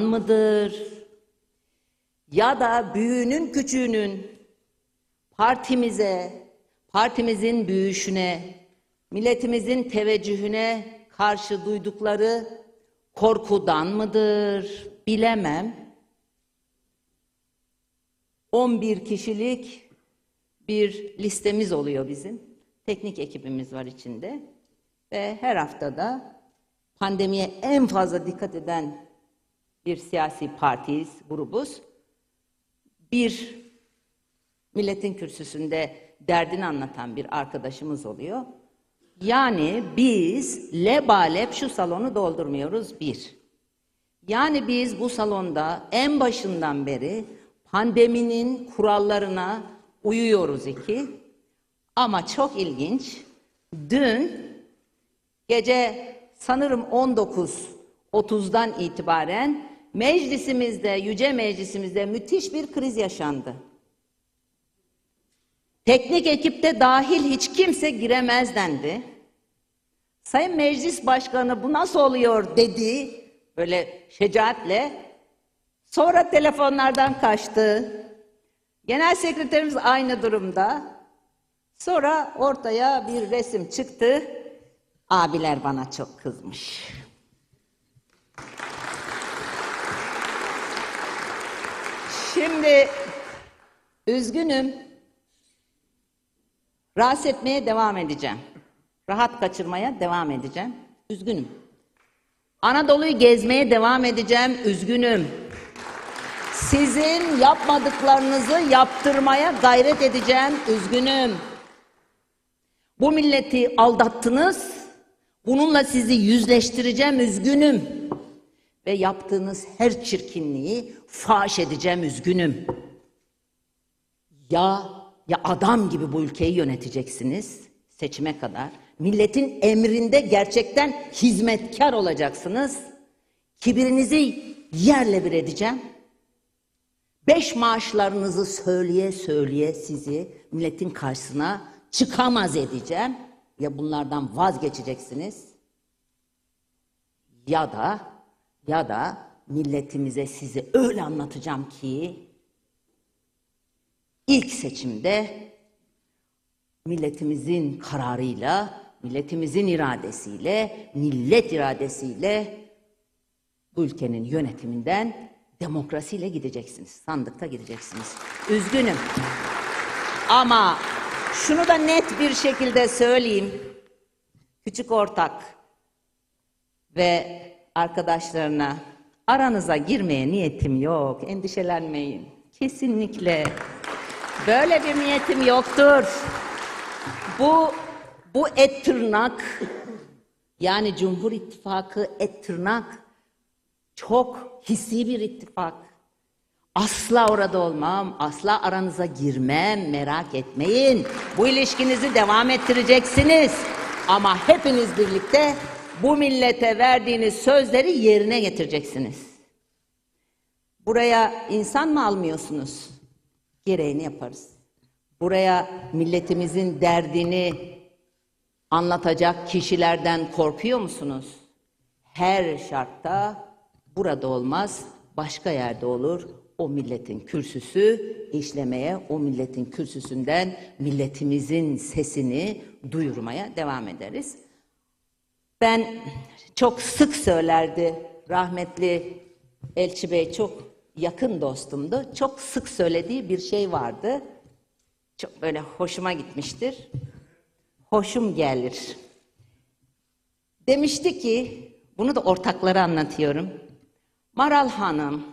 mıdır? Ya da büyüğünün küçüğünün partimize, partimizin büyüyüşüne, milletimizin teveccühüne karşı duydukları korkudan mıdır? Bilemem. 11 kişilik bir listemiz oluyor bizim. Teknik ekibimiz var içinde. Ve her haftada pandemiye en fazla dikkat eden bir siyasi partiyiz, grubuz. Bir milletin kürsüsünde derdini anlatan bir arkadaşımız oluyor. Yani biz lebalep şu salonu doldurmuyoruz bir. Yani biz bu salonda en başından beri pandeminin kurallarına uyuyoruz iki. Ama çok ilginç. Dün gece sanırım 19.30'dan itibaren meclisimizde, yüce meclisimizde müthiş bir kriz yaşandı. Teknik ekipte dahil hiç kimse giremez dendi. Sayın Meclis Başkanı bu nasıl oluyor dedi böyle şecaatle. Sonra telefonlardan kaçtı. Genel sekreterimiz aynı durumda. Sonra ortaya bir resim çıktı. Abiler bana çok kızmış. Şimdi üzgünüm. Rahatsız etmeye devam edeceğim. Rahat kaçırmaya devam edeceğim. Üzgünüm. Anadolu'yu gezmeye devam edeceğim. Üzgünüm. Sizin yapmadıklarınızı yaptırmaya gayret edeceğim. Üzgünüm. Bu milleti aldattınız. Bununla sizi yüzleştireceğim. Üzgünüm. Ve yaptığınız her çirkinliği faş edeceğim. Üzgünüm. Ya ya adam gibi bu ülkeyi yöneteceksiniz seçime kadar. Milletin emrinde gerçekten hizmetkar olacaksınız. Kibirinizi yerle bir edeceğim. Beş maaşlarınızı söyleye söyleye sizi milletin karşısına çıkamaz edeceğim. Ya bunlardan vazgeçeceksiniz ya da ya da milletimize sizi öyle anlatacağım ki ilk seçimde milletimizin kararıyla, milletimizin iradesiyle, millet iradesiyle bu ülkenin yönetiminden demokrasiyle gideceksiniz. Sandıkta gideceksiniz. Üzgünüm. Ama şunu da net bir şekilde söyleyeyim. Küçük ortak ve arkadaşlarına aranıza girmeye niyetim yok. Endişelenmeyin. Kesinlikle. Böyle bir niyetim yoktur. Bu bu et tırnak yani Cumhur İttifakı et tırnak çok hissi bir ittifak. Asla orada olmam, asla aranıza girmem, merak etmeyin. Bu ilişkinizi devam ettireceksiniz. Ama hepiniz birlikte bu millete verdiğiniz sözleri yerine getireceksiniz. Buraya insan mı almıyorsunuz? Gereğini yaparız. Buraya milletimizin derdini anlatacak kişilerden korkuyor musunuz? Her şartta burada olmaz, başka yerde olur. O milletin kürsüsü işlemeye, o milletin kürsüsünden milletimizin sesini duyurmaya devam ederiz. Ben çok sık söylerdi rahmetli Elçi Bey çok yakın dostumdu. Çok sık söylediği bir şey vardı. Çok böyle hoşuma gitmiştir. Hoşum gelir. Demişti ki, bunu da ortaklara anlatıyorum. Maral Hanım,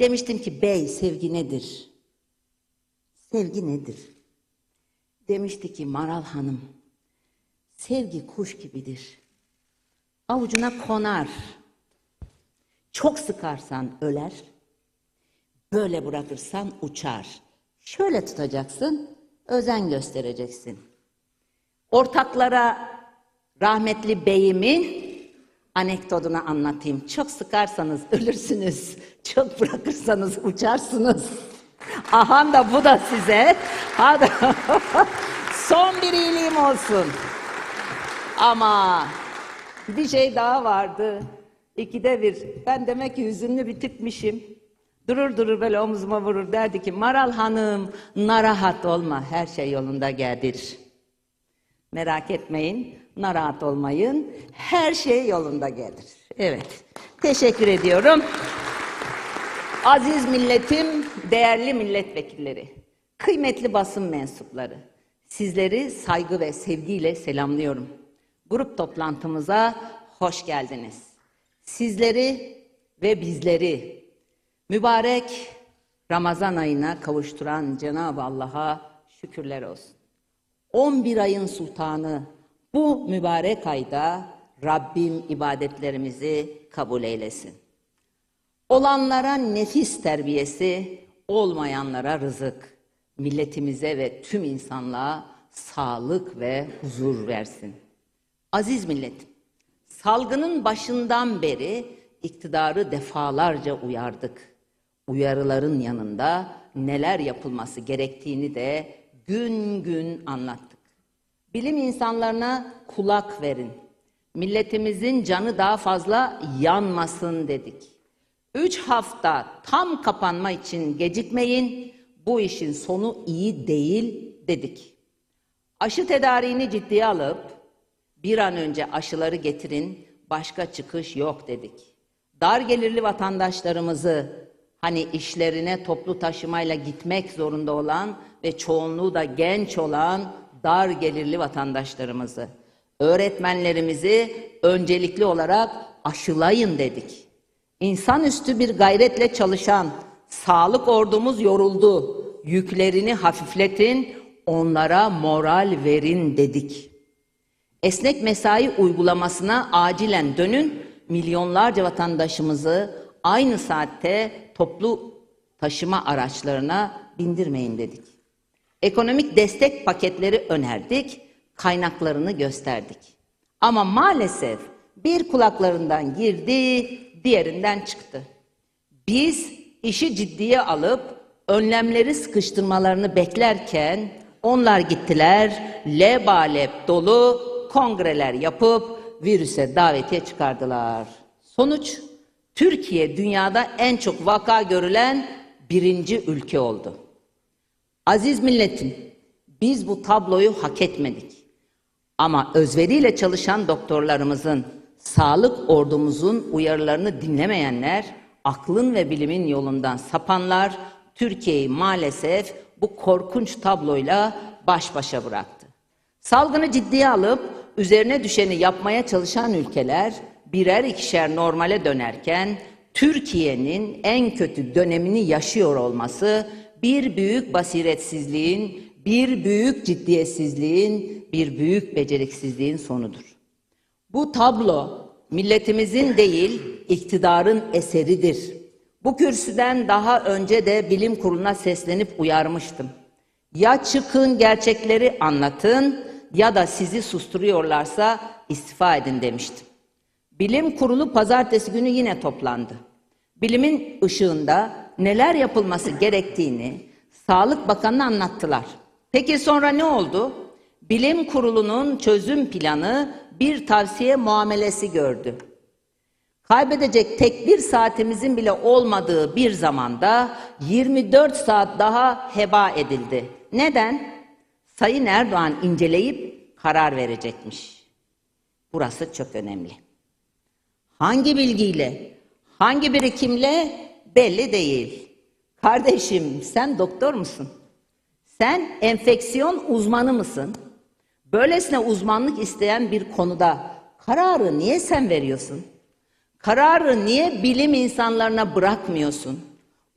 demiştim ki bey sevgi nedir? Sevgi nedir? Demişti ki Maral Hanım, sevgi kuş gibidir. Avucuna konar. Çok sıkarsan öler. Böyle bırakırsan uçar. Şöyle tutacaksın, özen göstereceksin. Ortaklara rahmetli beyimin anekdotunu anlatayım. Çok sıkarsanız ölürsünüz, çok bırakırsanız uçarsınız. Aha da bu da size. Hadi. Son bir iyiliğim olsun. Ama bir şey daha vardı. İkide bir. Ben demek ki hüzünlü bir tipmişim. Durur durur böyle omzuma vurur derdi ki Maral Hanım narahat olma her şey yolunda gelir. Merak etmeyin, narahat olmayın. Her şey yolunda gelir. Evet. Teşekkür ediyorum. Aziz milletim, değerli milletvekilleri, kıymetli basın mensupları, sizleri saygı ve sevgiyle selamlıyorum. Grup toplantımıza hoş geldiniz. Sizleri ve bizleri mübarek Ramazan ayına kavuşturan Cenab-ı Allah'a şükürler olsun. 11 ayın sultanı bu mübarek ayda Rabbim ibadetlerimizi kabul eylesin. Olanlara nefis terbiyesi, olmayanlara rızık, milletimize ve tüm insanlığa sağlık ve huzur versin. Aziz milletim, salgının başından beri iktidarı defalarca uyardık. Uyarıların yanında neler yapılması gerektiğini de gün gün anlattık. Bilim insanlarına kulak verin. Milletimizin canı daha fazla yanmasın dedik. Üç hafta tam kapanma için gecikmeyin. Bu işin sonu iyi değil dedik. Aşı tedariğini ciddiye alıp bir an önce aşıları getirin, başka çıkış yok dedik. Dar gelirli vatandaşlarımızı hani işlerine toplu taşımayla gitmek zorunda olan ve çoğunluğu da genç olan dar gelirli vatandaşlarımızı, öğretmenlerimizi öncelikli olarak aşılayın dedik. İnsanüstü bir gayretle çalışan sağlık ordumuz yoruldu. Yüklerini hafifletin, onlara moral verin dedik. Esnek mesai uygulamasına acilen dönün, milyonlarca vatandaşımızı aynı saatte toplu taşıma araçlarına bindirmeyin dedik. Ekonomik destek paketleri önerdik, kaynaklarını gösterdik. Ama maalesef bir kulaklarından girdi, diğerinden çıktı. Biz işi ciddiye alıp önlemleri sıkıştırmalarını beklerken onlar gittiler, lebalep dolu kongreler yapıp virüse davetiye çıkardılar. Sonuç Türkiye dünyada en çok vaka görülen birinci ülke oldu. Aziz milletim, biz bu tabloyu hak etmedik. Ama özveriyle çalışan doktorlarımızın, sağlık ordumuzun uyarılarını dinlemeyenler, aklın ve bilimin yolundan sapanlar Türkiye'yi maalesef bu korkunç tabloyla baş başa bıraktı. Salgını ciddiye alıp üzerine düşeni yapmaya çalışan ülkeler birer ikişer normale dönerken Türkiye'nin en kötü dönemini yaşıyor olması bir büyük basiretsizliğin, bir büyük ciddiyetsizliğin, bir büyük beceriksizliğin sonudur. Bu tablo milletimizin değil, iktidarın eseridir. Bu kürsüden daha önce de bilim kuruluna seslenip uyarmıştım. Ya çıkın gerçekleri anlatın ya da sizi susturuyorlarsa istifa edin demiştim. Bilim kurulu pazartesi günü yine toplandı. Bilimin ışığında neler yapılması gerektiğini Sağlık Bakanı'na anlattılar. Peki sonra ne oldu? Bilim kurulunun çözüm planı bir tavsiye muamelesi gördü. Kaybedecek tek bir saatimizin bile olmadığı bir zamanda 24 saat daha heba edildi. Neden? Sayın Erdoğan inceleyip karar verecekmiş. Burası çok önemli. Hangi bilgiyle, hangi birikimle belli değil. Kardeşim sen doktor musun? Sen enfeksiyon uzmanı mısın? Böylesine uzmanlık isteyen bir konuda kararı niye sen veriyorsun? Kararı niye bilim insanlarına bırakmıyorsun?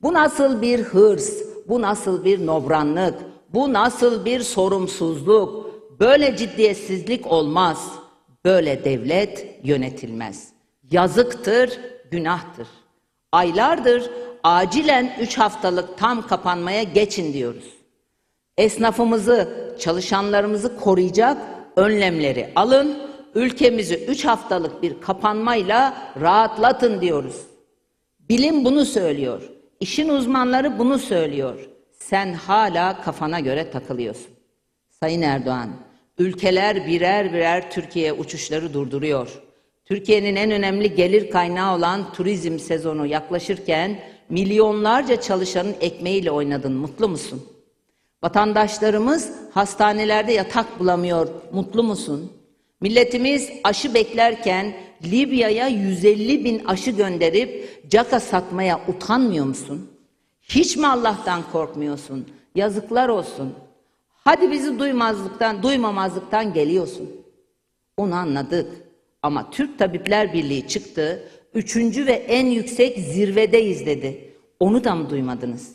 Bu nasıl bir hırs? Bu nasıl bir nobranlık? Bu nasıl bir sorumsuzluk? Böyle ciddiyetsizlik olmaz. Böyle devlet yönetilmez. Yazıktır, günahtır. Aylardır acilen üç haftalık tam kapanmaya geçin diyoruz. Esnafımızı, çalışanlarımızı koruyacak önlemleri alın. Ülkemizi üç haftalık bir kapanmayla rahatlatın diyoruz. Bilim bunu söylüyor. İşin uzmanları bunu söylüyor. Sen hala kafana göre takılıyorsun. Sayın Erdoğan, ülkeler birer birer Türkiye uçuşları durduruyor. Türkiye'nin en önemli gelir kaynağı olan turizm sezonu yaklaşırken milyonlarca çalışanın ekmeğiyle oynadın. Mutlu musun? Vatandaşlarımız hastanelerde yatak bulamıyor. Mutlu musun? Milletimiz aşı beklerken Libya'ya 150 bin aşı gönderip caka satmaya utanmıyor musun? Hiç mi Allah'tan korkmuyorsun? Yazıklar olsun. Hadi bizi duymazlıktan, duymamazlıktan geliyorsun. Onu anladık. Ama Türk Tabipler Birliği çıktı. Üçüncü ve en yüksek zirvedeyiz dedi. Onu da mı duymadınız?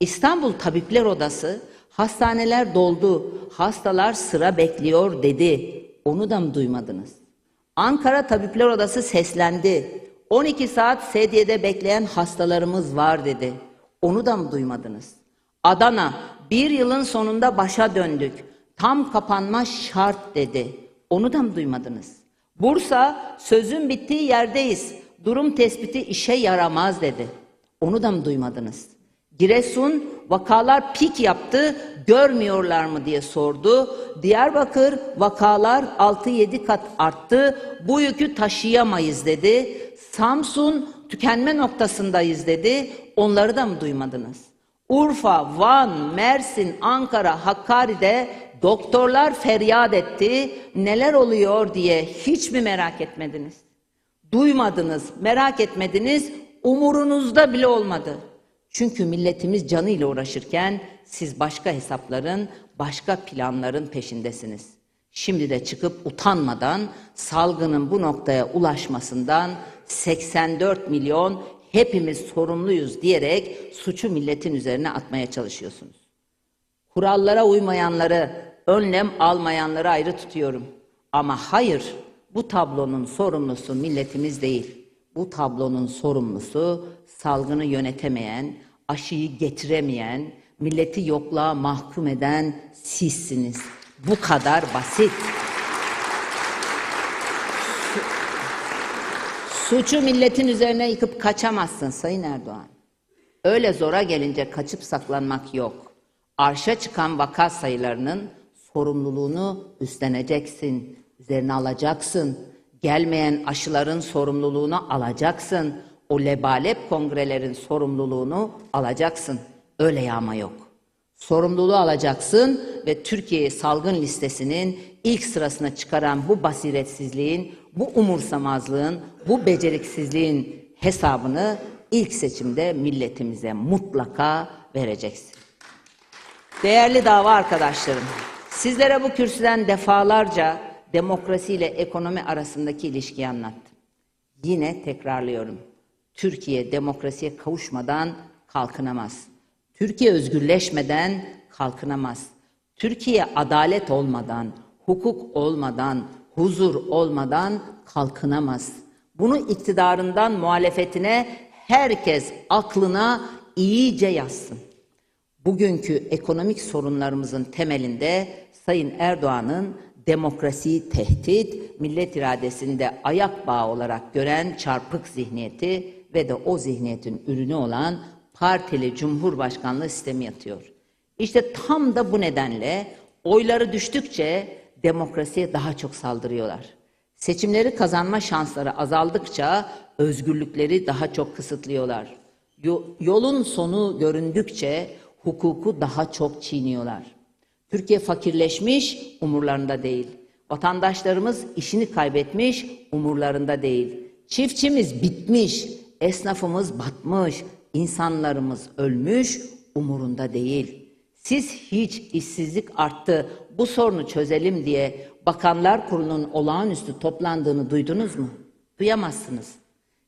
İstanbul Tabipler Odası hastaneler doldu, hastalar sıra bekliyor dedi. Onu da mı duymadınız? Ankara Tabipler Odası seslendi. 12 saat sedyede bekleyen hastalarımız var dedi. Onu da mı duymadınız? Adana bir yılın sonunda başa döndük. Tam kapanma şart dedi. Onu da mı duymadınız? Bursa sözün bittiği yerdeyiz. Durum tespiti işe yaramaz dedi. Onu da mı duymadınız? Giresun vakalar pik yaptı görmüyorlar mı diye sordu. Diyarbakır vakalar 6-7 kat arttı bu yükü taşıyamayız dedi. Samsun tükenme noktasındayız dedi. Onları da mı duymadınız? Urfa, Van, Mersin, Ankara, Hakkari'de doktorlar feryat etti. Neler oluyor diye hiç mi merak etmediniz? Duymadınız, merak etmediniz, umurunuzda bile olmadı. Çünkü milletimiz canıyla uğraşırken siz başka hesapların, başka planların peşindesiniz. Şimdi de çıkıp utanmadan salgının bu noktaya ulaşmasından 84 milyon hepimiz sorumluyuz diyerek suçu milletin üzerine atmaya çalışıyorsunuz. Kurallara uymayanları, önlem almayanları ayrı tutuyorum. Ama hayır, bu tablonun sorumlusu milletimiz değil. Bu tablonun sorumlusu salgını yönetemeyen, aşıyı getiremeyen, milleti yokluğa mahkum eden sizsiniz. Bu kadar basit. Suçu milletin üzerine yıkıp kaçamazsın Sayın Erdoğan. Öyle zora gelince kaçıp saklanmak yok. Arşa çıkan vaka sayılarının sorumluluğunu üstleneceksin, üzerine alacaksın. Gelmeyen aşıların sorumluluğunu alacaksın. O lebalep kongrelerin sorumluluğunu alacaksın. Öyle yağma yok. Sorumluluğu alacaksın ve Türkiye'yi salgın listesinin ilk sırasına çıkaran bu basiretsizliğin, bu umursamazlığın, bu beceriksizliğin hesabını ilk seçimde milletimize mutlaka vereceksin. Değerli dava arkadaşlarım, sizlere bu kürsüden defalarca demokrasi ile ekonomi arasındaki ilişkiyi anlattım. Yine tekrarlıyorum. Türkiye demokrasiye kavuşmadan kalkınamaz. Türkiye özgürleşmeden kalkınamaz. Türkiye adalet olmadan, hukuk olmadan, huzur olmadan kalkınamaz. Bunu iktidarından muhalefetine herkes aklına iyice yazsın. Bugünkü ekonomik sorunlarımızın temelinde Sayın Erdoğan'ın demokrasiyi tehdit, millet iradesinde ayak bağı olarak gören çarpık zihniyeti ve de o zihniyetin ürünü olan partili cumhurbaşkanlığı sistemi yatıyor. İşte tam da bu nedenle oyları düştükçe demokrasiye daha çok saldırıyorlar. Seçimleri kazanma şansları azaldıkça özgürlükleri daha çok kısıtlıyorlar. Yo- Yolun sonu göründükçe hukuku daha çok çiğniyorlar. Türkiye fakirleşmiş, umurlarında değil. Vatandaşlarımız işini kaybetmiş, umurlarında değil. Çiftçimiz bitmiş, esnafımız batmış, insanlarımız ölmüş, umurunda değil. Siz hiç işsizlik arttı, bu sorunu çözelim diye Bakanlar Kurulu'nun olağanüstü toplandığını duydunuz mu? Duyamazsınız.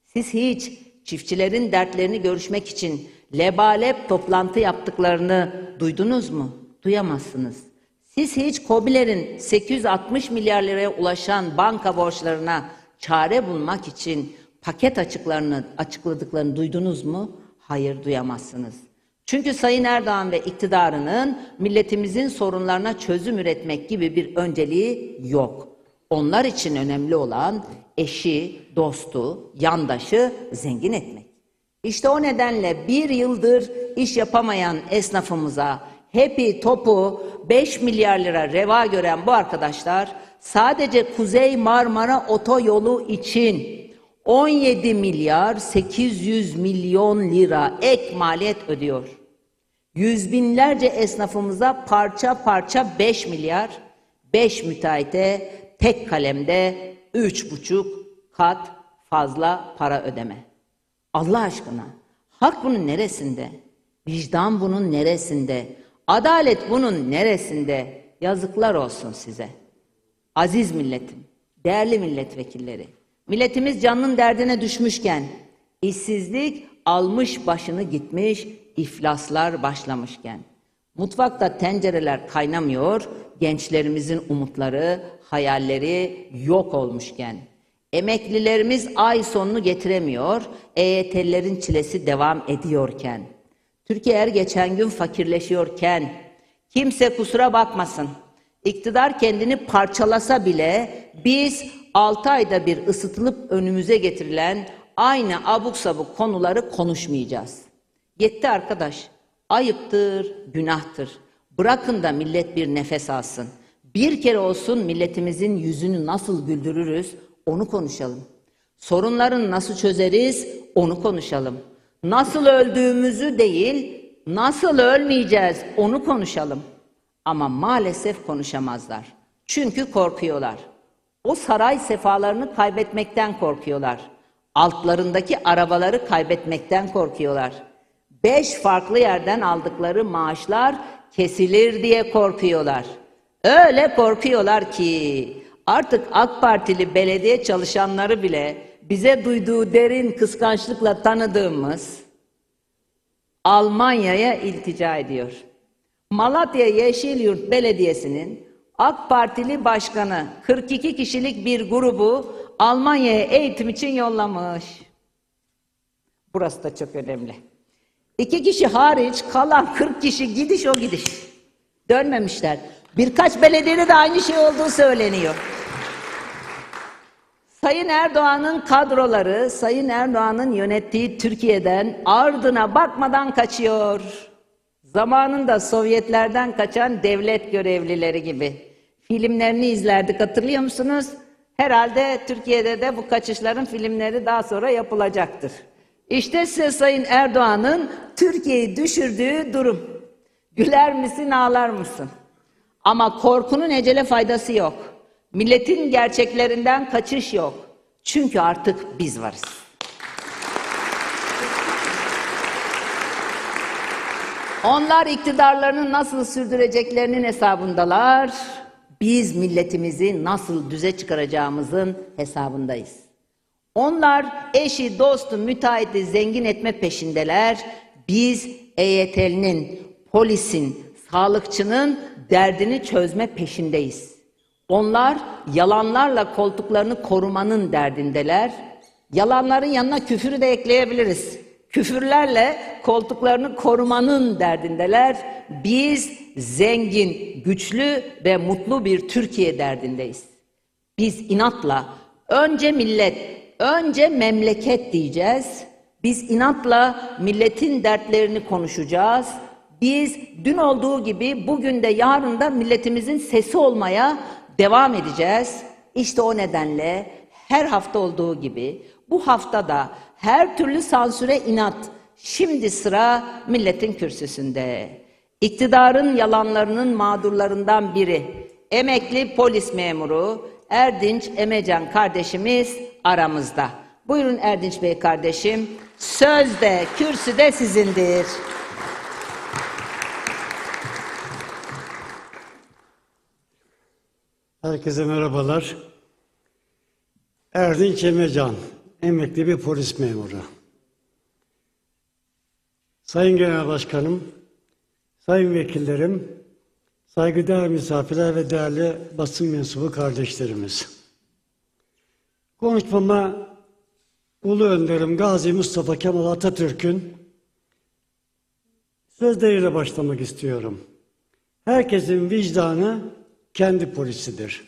Siz hiç çiftçilerin dertlerini görüşmek için lebalep toplantı yaptıklarını duydunuz mu? Duyamazsınız. Siz hiç KOBİ'lerin 860 milyar liraya ulaşan banka borçlarına çare bulmak için paket açıklarını açıkladıklarını duydunuz mu? Hayır duyamazsınız. Çünkü Sayın Erdoğan ve iktidarının milletimizin sorunlarına çözüm üretmek gibi bir önceliği yok. Onlar için önemli olan eşi, dostu, yandaşı zengin etmek. İşte o nedenle bir yıldır iş yapamayan esnafımıza hepi topu 5 milyar lira reva gören bu arkadaşlar sadece Kuzey Marmara otoyolu için 17 milyar 800 milyon lira ek maliyet ödüyor. Yüz binlerce esnafımıza parça parça 5 milyar, 5 müteahhite tek kalemde 3,5 kat fazla para ödeme. Allah aşkına hak bunun neresinde? Vicdan bunun neresinde? Adalet bunun neresinde? Yazıklar olsun size. Aziz milletim, değerli milletvekilleri, milletimiz canının derdine düşmüşken, işsizlik almış başını gitmiş, iflaslar başlamışken, mutfakta tencereler kaynamıyor, gençlerimizin umutları, hayalleri yok olmuşken, emeklilerimiz ay sonunu getiremiyor, EYT'lilerin çilesi devam ediyorken, Türkiye her geçen gün fakirleşiyorken, kimse kusura bakmasın, İktidar kendini parçalasa bile biz 6 ayda bir ısıtılıp önümüze getirilen aynı abuk sabuk konuları konuşmayacağız. Yetti arkadaş. Ayıptır, günahtır. Bırakın da millet bir nefes alsın. Bir kere olsun milletimizin yüzünü nasıl güldürürüz onu konuşalım. Sorunların nasıl çözeriz onu konuşalım. Nasıl öldüğümüzü değil, nasıl ölmeyeceğiz onu konuşalım. Ama maalesef konuşamazlar. Çünkü korkuyorlar. O saray sefalarını kaybetmekten korkuyorlar. Altlarındaki arabaları kaybetmekten korkuyorlar. Beş farklı yerden aldıkları maaşlar kesilir diye korkuyorlar. Öyle korkuyorlar ki artık AK Partili belediye çalışanları bile bize duyduğu derin kıskançlıkla tanıdığımız Almanya'ya iltica ediyor. Malatya Yeşilyurt Belediyesi'nin AK Partili başkanı 42 kişilik bir grubu Almanya'ya eğitim için yollamış. Burası da çok önemli. İki kişi hariç kalan 40 kişi gidiş o gidiş. Dönmemişler. Birkaç belediyede de aynı şey olduğu söyleniyor. Sayın Erdoğan'ın kadroları, Sayın Erdoğan'ın yönettiği Türkiye'den ardına bakmadan kaçıyor. Zamanında Sovyetlerden kaçan devlet görevlileri gibi. Filmlerini izlerdik hatırlıyor musunuz? Herhalde Türkiye'de de bu kaçışların filmleri daha sonra yapılacaktır. İşte size Sayın Erdoğan'ın Türkiye'yi düşürdüğü durum. Güler misin ağlar mısın? Ama korkunun ecele faydası yok. Milletin gerçeklerinden kaçış yok. Çünkü artık biz varız. Onlar iktidarlarını nasıl sürdüreceklerinin hesabındalar. Biz milletimizi nasıl düze çıkaracağımızın hesabındayız. Onlar eşi, dostu, müteahhiti zengin etme peşindeler. Biz EYT'linin, polisin, sağlıkçının derdini çözme peşindeyiz. Onlar yalanlarla koltuklarını korumanın derdindeler. Yalanların yanına küfürü de ekleyebiliriz. Küfürlerle koltuklarını korumanın derdindeler. Biz zengin, güçlü ve mutlu bir Türkiye derdindeyiz. Biz inatla önce millet, önce memleket diyeceğiz. Biz inatla milletin dertlerini konuşacağız. Biz dün olduğu gibi bugün de yarın da milletimizin sesi olmaya devam edeceğiz. İşte o nedenle her hafta olduğu gibi bu hafta da her türlü sansüre inat. Şimdi sıra milletin kürsüsünde. İktidarın yalanlarının mağdurlarından biri emekli polis memuru Erdinç Emecan kardeşimiz aramızda. Buyurun Erdinç Bey kardeşim. Söz de kürsü de sizindir. Herkese merhabalar. Erdinç Emecan, emekli bir polis memuru. Sayın Genel Başkanım, sayın vekillerim, saygıdeğer misafirler ve değerli basın mensubu kardeşlerimiz. Konuşmama Ulu Önderim Gazi Mustafa Kemal Atatürk'ün sözleriyle başlamak istiyorum. Herkesin vicdanı kendi polisidir.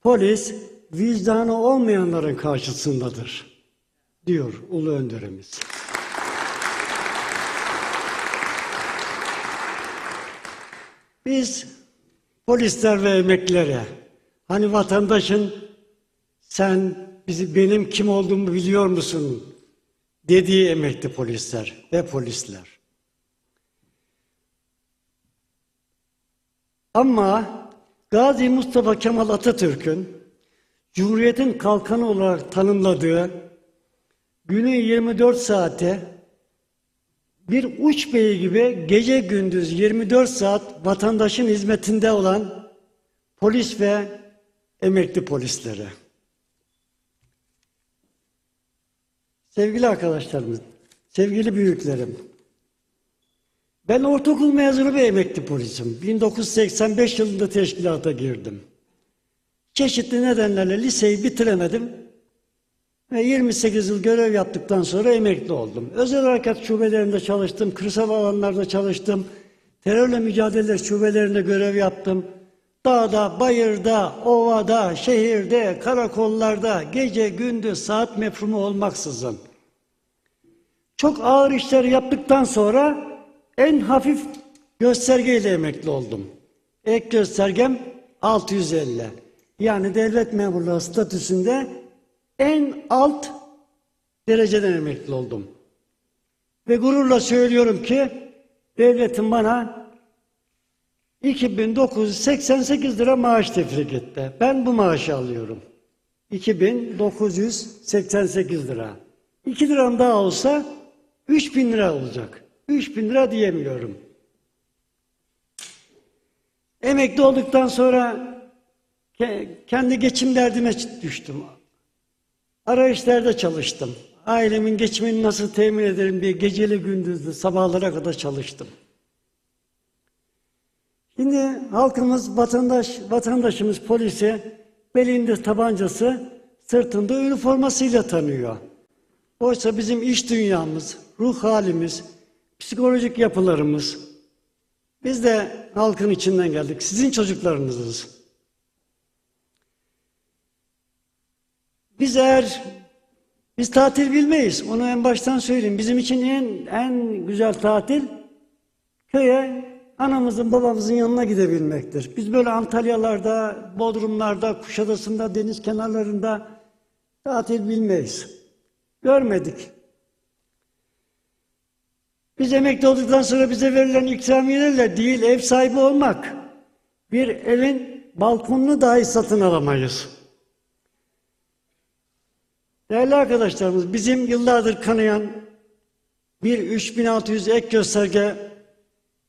Polis vicdanı olmayanların karşısındadır diyor Ulu Önderimiz. Biz polisler ve emeklilere Hani vatandaşın sen bizi benim kim olduğumu biliyor musun dediği emekli polisler ve polisler. Ama Gazi Mustafa Kemal Atatürk'ün Cumhuriyet'in kalkanı olarak tanımladığı günün 24 saate bir uç beyi gibi gece gündüz 24 saat vatandaşın hizmetinde olan polis ve emekli polisleri. Sevgili arkadaşlarımız, sevgili büyüklerim, ben ortaokul mezunu bir emekli polisim. 1985 yılında teşkilata girdim. Çeşitli nedenlerle liseyi bitiremedim ve 28 yıl görev yaptıktan sonra emekli oldum. Özel harekat şubelerinde çalıştım, kırsal alanlarda çalıştım, terörle mücadele şubelerinde görev yaptım. Dağda, bayırda, ovada, şehirde, karakollarda, gece gündüz saat mefhumu olmaksızın. Çok ağır işler yaptıktan sonra en hafif göstergeyle emekli oldum. Ek göstergem 650. Yani devlet memurluğu statüsünde en alt dereceden emekli oldum. Ve gururla söylüyorum ki devletin bana 2988 lira maaş tefrik etti. Ben bu maaşı alıyorum. 2988 lira. 2 liram daha olsa 3000 lira olacak. 3000 lira diyemiyorum. Emekli olduktan sonra kendi geçim derdime düştüm. Arayışlarda çalıştım. Ailemin geçimini nasıl temin ederim diye geceli gündüzlü sabahlara kadar çalıştım. Şimdi halkımız, vatandaş, vatandaşımız polisi belinde tabancası, sırtında üniformasıyla tanıyor. Oysa bizim iş dünyamız, ruh halimiz, psikolojik yapılarımız, biz de halkın içinden geldik. Sizin çocuklarınızız. Biz eğer biz tatil bilmeyiz. Onu en baştan söyleyeyim. Bizim için en en güzel tatil köye anamızın babamızın yanına gidebilmektir. Biz böyle Antalyalarda, Bodrumlarda, Kuşadası'nda, deniz kenarlarında tatil bilmeyiz. Görmedik. Biz emekli olduktan sonra bize verilen ikramiyelerle değil ev sahibi olmak. Bir evin balkonunu dahi satın alamayız. Değerli arkadaşlarımız, bizim yıllardır kanayan bir 3600 ek gösterge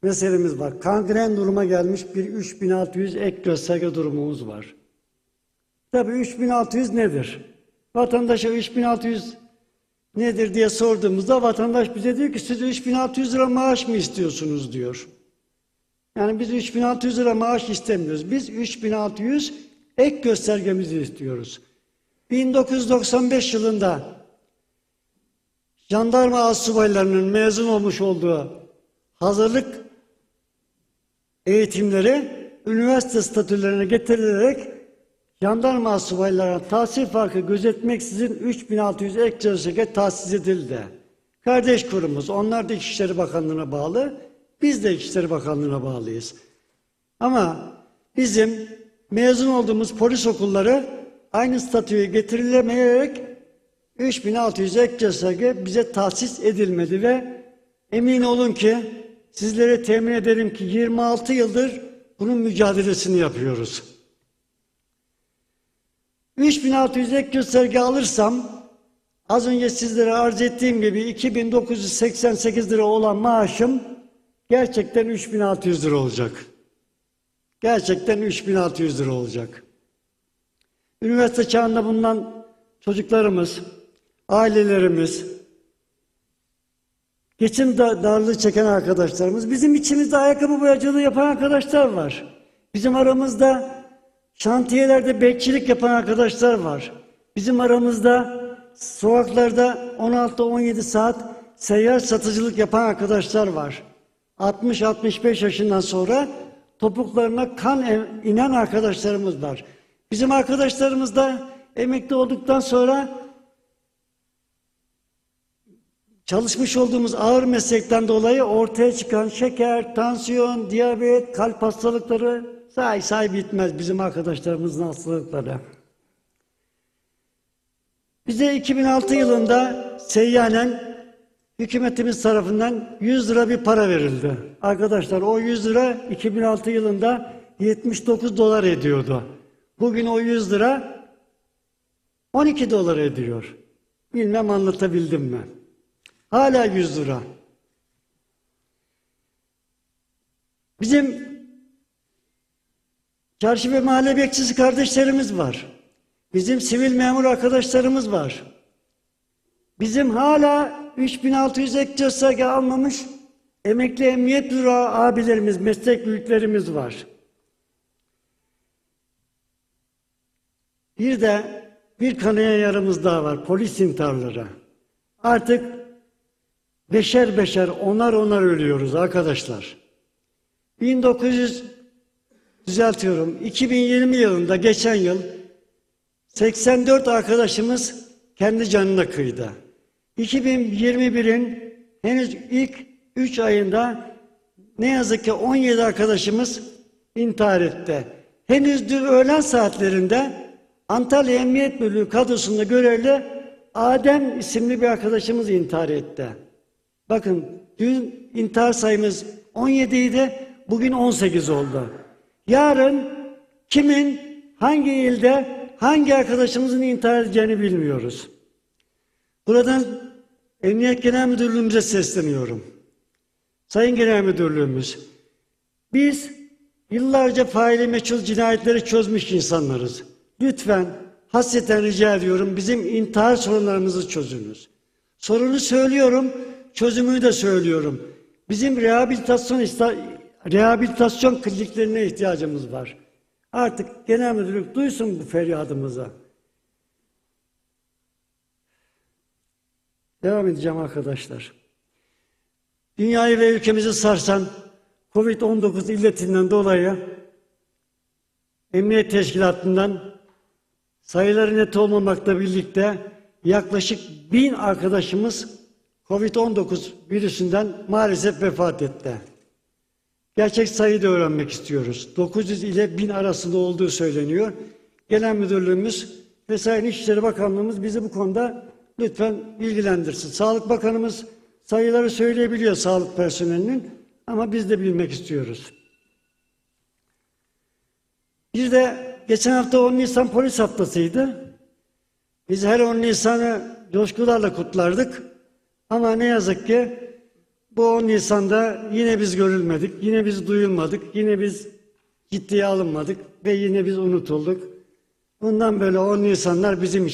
meselemiz var. Kangren duruma gelmiş bir 3600 ek gösterge durumumuz var. Tabii 3600 nedir? Vatandaşa 3600 nedir diye sorduğumuzda vatandaş bize diyor ki siz 3600 lira maaş mı istiyorsunuz diyor. Yani biz 3600 lira maaş istemiyoruz. Biz 3600 ek göstergemizi istiyoruz. 1995 yılında jandarma astsubaylarının mezun olmuş olduğu hazırlık eğitimleri üniversite statülerine getirilerek jandarma astsubaylarına tahsil farkı gözetmeksizin 3600 ek gösterge tahsis edildi. Kardeş kurumuz, onlar da İçişleri Bakanlığı'na bağlı, biz de İçişleri Bakanlığı'na bağlıyız. Ama bizim mezun olduğumuz polis okulları aynı statüye getirilemeyerek 3600 ek gösterge bize tahsis edilmedi ve emin olun ki sizlere temin ederim ki 26 yıldır bunun mücadelesini yapıyoruz. 3600 ek gösterge alırsam az önce sizlere arz ettiğim gibi 2988 lira olan maaşım gerçekten 3600 lira olacak. Gerçekten 3600 lira olacak. Üniversite çağında bulunan çocuklarımız, ailelerimiz, geçim da- darlığı çeken arkadaşlarımız, bizim içimizde ayakkabı boyacılığı yapan arkadaşlar var. Bizim aramızda şantiyelerde bekçilik yapan arkadaşlar var. Bizim aramızda sokaklarda 16-17 saat seyyar satıcılık yapan arkadaşlar var. 60-65 yaşından sonra topuklarına kan inen arkadaşlarımız var. Bizim arkadaşlarımız da emekli olduktan sonra çalışmış olduğumuz ağır meslekten dolayı ortaya çıkan şeker, tansiyon, diyabet, kalp hastalıkları say say bitmez bizim arkadaşlarımızın hastalıkları. Bize 2006 yılında seyyanen hükümetimiz tarafından 100 lira bir para verildi. Arkadaşlar o 100 lira 2006 yılında 79 dolar ediyordu. Bugün o 100 lira 12 dolar ediyor. Bilmem anlatabildim mi? Hala 100 lira. Bizim çarşı ve mahalle bekçisi kardeşlerimiz var. Bizim sivil memur arkadaşlarımız var. Bizim hala 3600 ek gösterge almamış emekli emniyet büro abilerimiz, meslek büyüklerimiz var. Bir de bir kanayan yaramız daha var, polis intiharları. Artık beşer beşer, onar onar ölüyoruz arkadaşlar. 1900 düzeltiyorum, 2020 yılında geçen yıl 84 arkadaşımız kendi canına kıydı. 2021'in henüz ilk 3 ayında ne yazık ki 17 arkadaşımız intihar etti. Henüz dün öğlen saatlerinde Antalya Emniyet Müdürlüğü kadrosunda görevli Adem isimli bir arkadaşımız intihar etti. Bakın dün intihar sayımız 17 idi, bugün 18 oldu. Yarın kimin, hangi ilde, hangi arkadaşımızın intihar edeceğini bilmiyoruz. Buradan Emniyet Genel Müdürlüğümüze sesleniyorum. Sayın Genel Müdürlüğümüz, biz yıllarca faili meçhul cinayetleri çözmüş insanlarız. Lütfen hasreten rica ediyorum bizim intihar sorunlarımızı çözünüz. Sorunu söylüyorum, çözümünü de söylüyorum. Bizim rehabilitasyon rehabilitasyon kliniklerine ihtiyacımız var. Artık genel müdürlük duysun bu feryadımızı. Devam edeceğim arkadaşlar. Dünyayı ve ülkemizi sarsan Covid-19 illetinden dolayı Emniyet Teşkilatı'ndan sayıları net olmamakla birlikte yaklaşık bin arkadaşımız Covid-19 virüsünden maalesef vefat etti. Gerçek sayıyı da öğrenmek istiyoruz. 900 ile 1000 arasında olduğu söyleniyor. Genel Müdürlüğümüz ve Sayın İçişleri Bakanlığımız bizi bu konuda lütfen bilgilendirsin. Sağlık Bakanımız sayıları söyleyebiliyor sağlık personelinin ama biz de bilmek istiyoruz. Bir de geçen hafta 10 Nisan polis haftasıydı. Biz her 10 Nisan'ı coşkularla kutlardık. Ama ne yazık ki bu 10 Nisan'da yine biz görülmedik, yine biz duyulmadık, yine biz ciddiye alınmadık ve yine biz unutulduk. Bundan böyle 10 Nisanlar bizim için